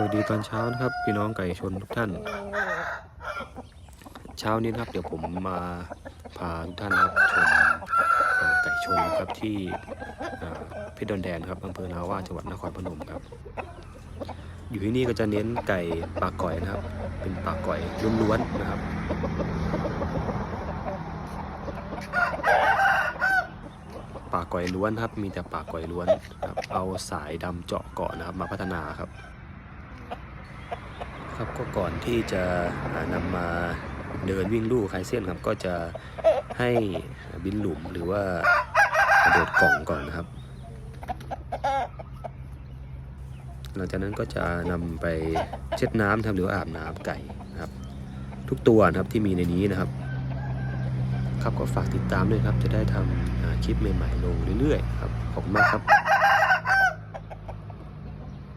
สวัสดีตอนเช้านะครับ พี่น้องไก่ชนทุกท่าน เช้านี้นะครับเดี๋ยวผมมาพาทุกท่านนะครับชมไก่ชนนะครับที่เอ่อเพชรดอนแดนครับอำเภอนาว่าจังหวัดนครพนมครับ อยู่ที่นี่ก็จะเน้นไก่ปากก่อยนะครับ เป็นปากก่อยล้วนๆนะครับปากก่อยล้วนครับ มีแต่ปากก่อยล้วนครับ เอาสายดำเจาะเกาะนะครับ มาพัฒนาครับ ครับก็ก่อนที่จะอ่านำมาเดินวิ่งลู่คลายเส้นครับก็จะให้บินหลุมหรือว่ากระโดดกล่องก่อนนะครับ หลังจากนั้นก็จะนำไปเช็ดน้ำทำหรืออาบน้ำไก่นะครับ ทุกตัวนะครับที่มีในนี้นะครับ ครับก็ฝากติดตามด้วยครับจะได้ทำอ่าคลิปใหม่ๆลงเรื่อยๆครับขอบคุณมากครับ